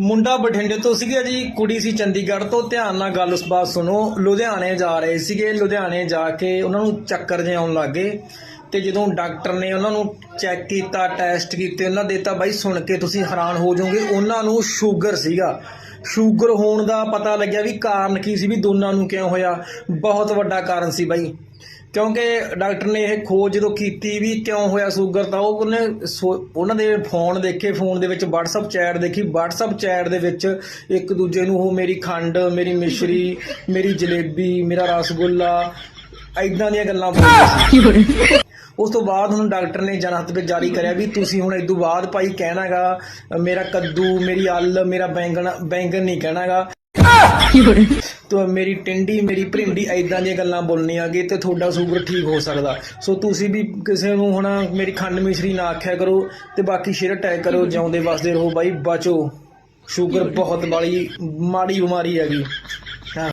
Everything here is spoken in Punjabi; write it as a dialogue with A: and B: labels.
A: ਮੁੰਡਾ ਬਠਿੰਡੇ ਤੋਂ ਸੀਗਾ ਜੀ, ਕੁੜੀ ਸੀ ਚੰਡੀਗੜ੍ਹ ਤੋਂ। ਧਿਆਨ ਨਾਲ ਗੱਲ ਉਸ ਬਾਤ ਸੁਣੋ, ਲੁਧਿਆਣੇ ਜਾ ਰਹੇ ਸੀਗੇ। ਲੁਧਿਆਣੇ ਜਾ ਕੇ ਉਹਨਾਂ ਨੂੰ ਚੱਕਰ ਜਿਹਾ ਆਉਣ ਲੱਗੇ ਤੇ ਜਦੋਂ ਡਾਕਟਰ ਨੇ ਉਹਨਾਂ ਨੂੰ ਚੈੱਕ ਕੀਤਾ, ਟੈਸਟ ਕੀਤੇ, ਉਹਨਾਂ ਦੇ ਤਾਂ ਬਾਈ ਸੁਣ ਕੇ ਤੁਸੀਂ ਹੈਰਾਨ ਹੋ ਜਾਓਗੇ, ਉਹਨਾਂ ਨੂੰ ਸ਼ੂਗਰ ਸੀਗਾ। ਸ਼ੂਗਰ ਹੋਣ ਦਾ ਪਤਾ ਲੱਗਿਆ ਵੀ ਕਾਰਨ ਕੀ ਸੀ, ਵੀ ਦੋਨਾਂ ਨੂੰ ਕਿਉਂ ਹੋਇਆ। ਬਹੁਤ ਵੱਡਾ ਕਾਰਨ ਸੀ ਬਾਈ। ਕਿਉਂਕਿ ਡਾਕਟਰ ਨੇ ਇਹ ਖੋਜ ਜਦੋਂ ਕੀਤੀ ਵੀ ਕਿਉਂ ਹੋਇਆ ਸ਼ੂਗਰ ਤਾਂ ਉਹ ਉਹਨੇ ਉਹਨਾਂ ਦੇ ਫੋਨ ਦੇਖੇ ਫੋਨ ਦੇ ਵਿੱਚ WhatsApp ਚੈਟ ਦੇਖੀ। WhatsApp ਚੈਟ ਦੇ ਵਿੱਚ ਇੱਕ ਦੂਜੇ ਨੂੰ ਉਹ ਮੇਰੀ ਖੰਡ ਮੇਰੀ ਮਿਸ਼ਰੀ ਮੇਰੀ ਜਲੇਬੀ ਮੇਰਾ ਰਸਗੁੱਲਾ ਐਦਾਂ ਦੀਆਂ ਗੱਲਾਂ ਬੋਲਦੇ ਸੀ। ਉਸ ਤੋਂ ਬਾਅਦ ਹੁਣ ਡਾਕਟਰ ਨੇ ਜਨਹਤ ਵਿੱਚ ਜਾਰੀ ਕਰਿਆ ਵੀ ਤੁਸੀਂ ਹੁਣ ਤੋਂ ਬਾਅਦ ਭਾਈ ਕਹਿਣਾਗਾ ਮੇਰਾ ਕੱਦੂ ਮੇਰੀ ਅੱਲ ਮੇਰਾ ਬੈਂਗਣ ਬੈਂਗਣ ਨਹੀਂ ਕਹਿਣਾਗਾ। ਤੋ ਮੇਰੀ ਟਿੰਡੀ, ਮੇਰੀ ਭਰਿੰਡੀ ਐਦਾਂ ਦੀਆਂ ਗੱਲਾਂ ਬੋਲਣੀਆਂ ਕਿ ਤੇ ਤੁਹਾਡਾ ਸ਼ੂਗਰ ਠੀਕ ਹੋ ਸਕਦਾ। ਸੋ ਤੁਸੀਂ ਵੀ ਕਿਸੇ ਨੂੰ ਹੁਣ ਮੇਰੀ ਖੰਡ ਮਿਸ਼ਰੀ ਨਾ ਆਖਿਆ ਕਰੋ ਤੇ ਬਾਕੀ ਸ਼ੇਅਰ ਟੈਗ ਕਰੋ, ਜਿਉਂਦੇ ਵਸਦੇ ਰਹੋ ਬਾਈ, ਬਚੋ। ਸ਼ੂਗਰ ਬਹੁਤ ਵਾਲੀ ਮਾੜੀ ਬਿਮਾਰੀ ਹੈਗੀ। ਹਾਂ